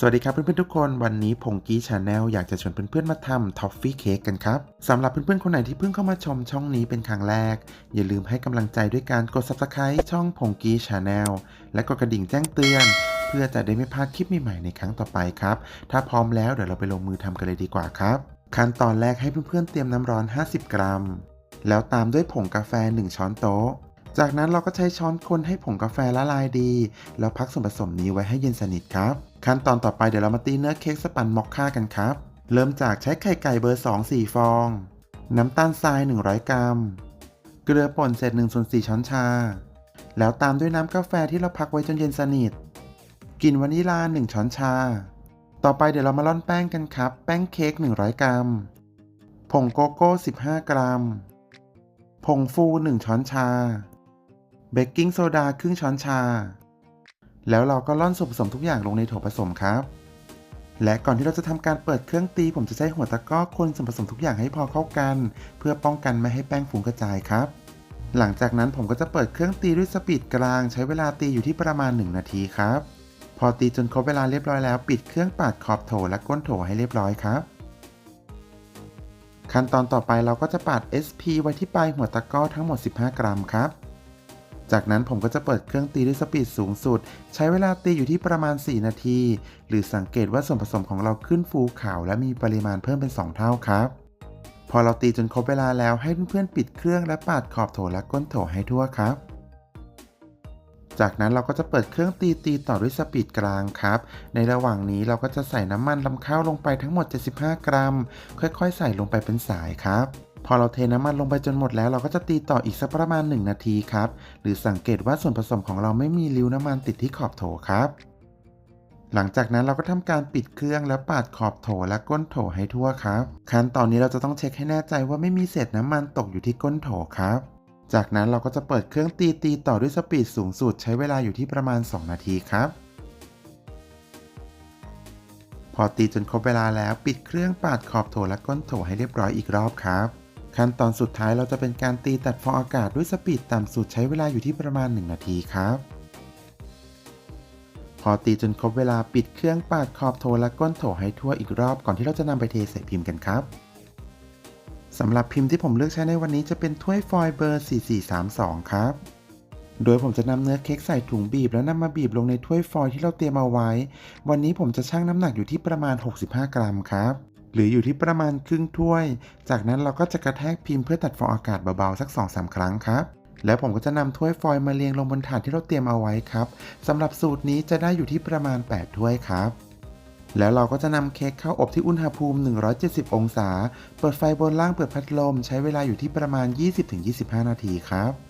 สวัสดีครับเพื่อนๆทุกคนวันนี้พงกี้ชาแนลอยากจะชวนเพื่อนๆมาทำทอฟฟี่เค้กกันครับสำหรับเพื่อนๆคนไหนที่เพิ่งเข้ามาชมช่องนี้เป็นครั้งแรก อย่าลืมให้กำลังใจด้วยการกด subscribe ช่องพงกี้ชาแนลและกดกระดิ่งแจ้งเตือน เพื่อจะได้ไม่พลาดคลิปใหม่ๆในครั้งต่อไปครับ ถ้าพร้อมแล้วเดี๋ยวเราไปลงมือทำกันเลยดีกว่าครับ ขั้นตอนแรกให้เพื่อนๆเตรียมน้ำร้อน 50 กรัม แล้วตามด้วยผงกาแฟ 1 ช้อนโต๊ะจากนั้นเราก็ใช้ช้อนคนให้ผงกาแฟละลายดี แล้วพักส่วนผสมนี้ไว้ให้เย็นสนิทครับ ขั้นตอนต่อไปเดี๋ยวเรามาตีเนื้อเค้กสปันมอคค่ากันครับ เริ่มจากใช้ไข่ไก่เบอร์ 2 4 ฟอง น้ำตาลทราย 100 กรัม เกลือป่นเศษ1ส่วน4ช้อนชา แล้วตามด้วยน้ำกาแฟที่เราพักไว้จนเย็นสนิทกลิ่นวานิลา 1 ช้อนชา ต่อไปเดี๋ยวเรามาร่อนแป้งกันครับ แป้งเค้ก 100 กรัม ผงโกโก้ 15 กรัม ผงฟู 1 ช้อนชา เบกกิ้งโซดาครึ่งช้อนชา แล้วเราก็ร่อนส่วนผสมทุกอย่างลงในโถผสมครับ และก่อนที่เราจะทำการเปิดเครื่องตี ผมจะใช้หัวตะก้อคนส่วนผสมทุกอย่างให้พอเข้ากัน เพื่อป้องกันไม่ให้แป้งฝุ่นกระจายครับ หลังจากนั้นผมก็จะเปิดเครื่องตีด้วยสปีดกลาง ใช้เวลาตีอยู่ที่ประมาณ 1 นาทีครับ พอตีจนครบเวลาเรียบร้อยแล้ว ปิดเครื่องปาดขอบโถและก้นโถให้เรียบร้อยครับขั้นตอนต่อไปเราก็จะปาด SP ไว้ที่ปลายหัวตะก้อทั้งหมด 15 กรัมครับ จากนั้นผมก็จะเปิดเครื่องตีด้วยสปีดสูงสุด ใช้เวลาตีอยู่ที่ประมาณ 4 นาที หรือสังเกตว่าส่วนผสมของเราขึ้นฟูขาวและมีปริมาณเพิ่มเป็น 2 เท่าครับ พอเราตีจนครบเวลาแล้วให้เพื่อนๆปิดเครื่องและปาดขอบโถและก้นโถให้ทั่วครับจากนั้นเราก็จะเปิดเครื่องตีตีต่อด้วยสปีดกลางครับ ในระหว่างนี้เราก็จะใส่น้ำมันลำข้าวลงไปทั้งหมด 75 กรัม ค่อยๆ ใส่ลงไปเป็นสายครับ พอเราเทน้ำมันลงไปจนหมดแล้วเราก็จะตีต่ออีกสักประมาณ 1 นาทีครับ หรือสังเกตว่าส่วนผสมของเราไม่มีริ้วน้ำมันติดที่ขอบโถครับ หลังจากนั้นเราก็ทำการปิดเครื่องแล้วปาดขอบโถและก้นโถให้ทั่วครับ ขั้นตอนนี้เราจะต้องเช็คให้แน่ใจว่าไม่มีเศษน้ำมันตกอยู่ที่ก้นโถครับ จากนั้นเราก็จะเปิดเครื่องตีตีต่อด้วยสปีดสูงสุดใช้เวลาอยู่ที่ประมาณ 2 นาทีครับพอตีจนครบเวลาแล้วปิดเครื่องปาดขอบโถและก้นโถให้เรียบร้อยอีกรอบครับ ขั้นตอนสุดท้ายเราจะเป็นการตีตัดฟองอากาศด้วยสปีดต่ำสุดใช้เวลาอยู่ที่ประมาณ 1 นาทีครับ พอตีจนครบเวลาปิดเครื่องปาดขอบโถและก้นโถให้ทั่วอีกรอบก่อนที่เราจะนำไปเทใส่พิมพ์กันครับสำหรับพิมพ์ที่ผมเลือกใช้ในวันนี้จะเป็นถ้วยฟอยล์เบอร์ 4432 ครับ โดยผมจะนำเนื้อเค้กใส่ถุงบีบแล้วนำมาบีบลงในถ้วยฟอยล์ที่เราเตรียมเอาไว้ วันนี้ผมจะชั่งน้ำหนักอยู่ที่ประมาณ 65 กรัมครับ หรืออยู่ที่ประมาณครึ่งถ้วย จากนั้นเราก็จะกระแทกพิมพ์เพื่อตัดฟองอากาศเบาๆสัก 2-3 ครั้งครับแล้วผมก็จะนำถ้วยฟอยล์มาเรียงลงบนถาดที่เราเตรียมเอาไว้ครับสำหรับสูตรนี้จะได้อยู่ที่ประมาณ 8 ถ้วยครับ แล้วเราก็จะนำเค้กเข้าอบที่อุณหภูมิ 170 องศา เปิดไฟบนล่างเปิดพัดลม ใช้เวลาอยู่ที่ประมาณ 20-25 นาทีครับ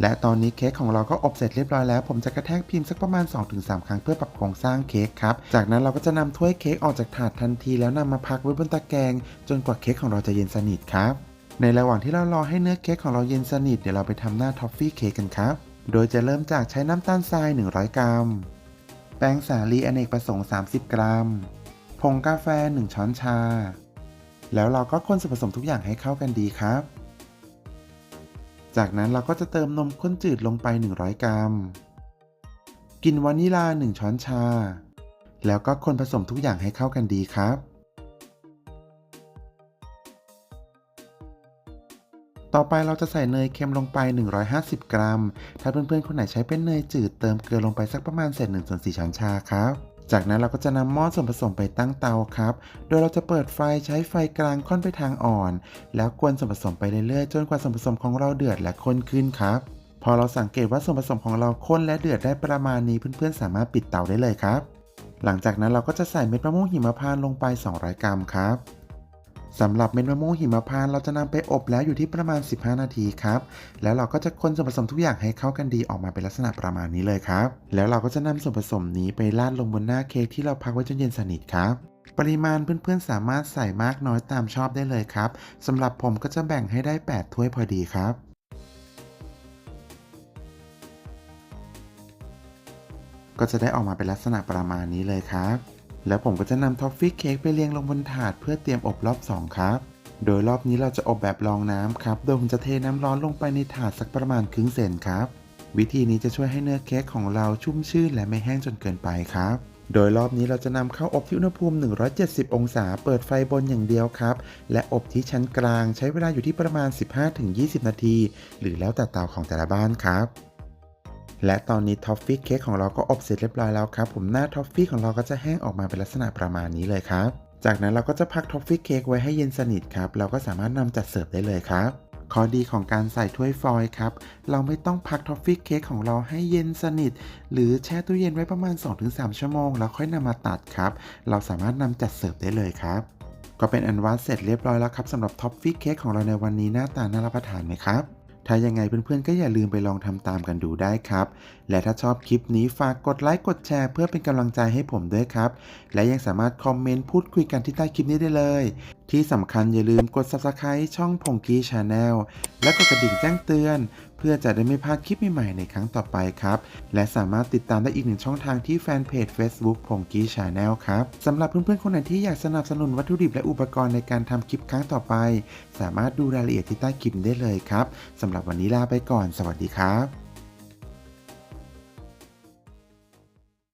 และตอนนี้เค้กของเราก็อบเสร็จเรียบร้อยแล้ว ผมจะกระแทกพิมพ์สักประมาณ 2-3 ครั้งเพื่อปรับโครงสร้างเค้กครับ จากนั้นเราก็จะนำถ้วยเค้กออกจากถาดทันที แล้วนำมาพักไว้บนตะแกรงจนกว่าเค้กของเราจะเย็นสนิทครับ ในระหว่างที่เรารอให้เนื้อเค้กของเราเย็นสนิทเดี๋ยวเราไปทำหน้าท็อฟฟี่เค้กกันครับ โดยจะเริ่มจากใช้น้ำตาลทราย 100 กรัม แป้งสาลีอเนกประสงค์ 30 กรัม ผงกาแฟ 1 ช้อนชา แล้วเราก็คนส่วนผสมทุกอย่างให้เข้ากันดีครับ จากนั้นเราก็จะเติมนมข้นจืดลงไป 100 กรัม กินวานิลา 1 ช้อนชา แล้วก็คนผสมทุกอย่างให้เข้ากันดีครับ ต่อไปเราจะใส่เนยเค็มลงไป 150 กรัม ถ้าเพื่อนๆ คนไหนใช้เป็นเนยจืดเติมเกลือลงไปสักประมาณเศษ1ส่วน4ช้อนชาครับ จากนั้นเราก็จะนำหม้อส่วนผสมไปตั้งเตาครับ โดยเราจะเปิดไฟใช้ไฟกลางค่อนไปทางอ่อน แล้วกวนส่วนผสมไปเรื่อยๆ จนกว่าส่วนผสมของเราเดือดและข้นขึ้นครับ พอเราสังเกตว่าส่วนผสมของเราข้นและเดือดได้ประมาณนี้เพื่อนๆ สามารถปิดเตาได้เลยครับ หลังจากนั้นเราก็จะใส่เม็ดมะม่วงหิมพานต์ลงไป 200 กรัมครับ สำหรับเม็ดมะม่วงหิมพานต์เราจะนำไปอบแล้วอยู่ที่ประมาณ 15 นาทีครับ แล้วเราก็จะคนส่วนผสมทุกอย่างให้เข้ากันดีออกมาเป็นลักษณะประมาณนี้เลยครับ แล้วเราก็จะนำส่วนผสมนี้ไปราดลงบนหน้าเค้กที่เราพักไว้จนเย็นสนิทครับปริมาณเพื่อนๆสามารถใส่มากน้อยตามชอบได้เลยครับสำหรับผมก็จะแบ่งให้ได้ 8 ถ้วยพอดีครับก็จะได้ออกมาเป็นลักษณะประมาณนี้เลยครับ แล้วผมก็จะนำท็อฟฟี่เค้กไปเรียงลงบนถาดเพื่อเตรียมอบรอบ 2 ครับ โดยรอบนี้เราจะอบแบบรองน้ำครับ โดยผมจะเทน้ำร้อนลงไปในถาดสักประมาณครึ่งเซนครับ วิธีนี้จะช่วยให้เนื้อเค้กของเราชุ่มชื่นและไม่แห้งจนเกินไปครับ โดยรอบนี้เราจะนำเข้าอบที่อุณหภูมิ 170 องศา เปิดไฟบนอย่างเดียวครับ และอบที่ชั้นกลางใช้เวลาอยู่ที่ประมาณ 15-20 นาที หรือแล้วแต่เตาของแต่ละบ้านครับ และตอนนี้ท็อฟฟี่เค้กของเราก็อบเสร็จเรียบร้อยแล้วครับ ผมหน้าท็อฟฟี่ของเราก็จะแห้งออกมาเป็นลักษณะประมาณนี้เลยครับ จากนั้นเราก็จะพักท็อฟฟี่เค้กไว้ให้เย็นสนิทครับ เราก็สามารถนำจัดเสิร์ฟได้เลยครับ ข้อดีของการใส่ถ้วยฟอยล์ครับ เราไม่ต้องพักท็อฟฟี่เค้กของเราให้เย็นสนิท หรือแช่ตู้เย็นไว้ประมาณ 2-3 ชั่วโมง แล้วค่อยนำมาตัดครับ เราสามารถนำจัดเสิร์ฟได้เลยครับ ก็เป็นอันว่าเสร็จเรียบร้อยแล้วครับสำหรับท็อฟฟี่เค้กของเราในวันนี้หน้าตาน่ารับประทานไหมครับ ถ้ายังไงเพื่อนๆก็อย่าลืมไปลองทำตามกันดูได้ครับ และถ้าชอบคลิปนี้ฝากกดไลค์กดแชร์เพื่อเป็นกำลังใจให้ผมด้วยครับ และยังสามารถคอมเมนต์พูดคุยกันที่ใต้คลิปนี้ได้เลยที่สำคัญอย่าลืมกด subscribe ช่องพงกี้ชาแนลและกดกระดิ่งแจ้งเตือน เพื่อจะได้ไม่พลาดคลิปใหม่ๆในครั้งต่อไปครับ และสามารถติดตามได้อีกหนึ่งช่องทางที่แฟนเพจ Facebook พงกี้ชาแนลครับสำหรับเพื่อนๆคนไหนที่อยากสนับสนุนวัตถุดิบและอุปกรณ์ในการทำคลิปครั้งต่อไป สามารถดูรายละเอียดที่ใต้คลิปได้เลยครับสำหรับวันนี้ลาไปก่อน สวัสดีครับ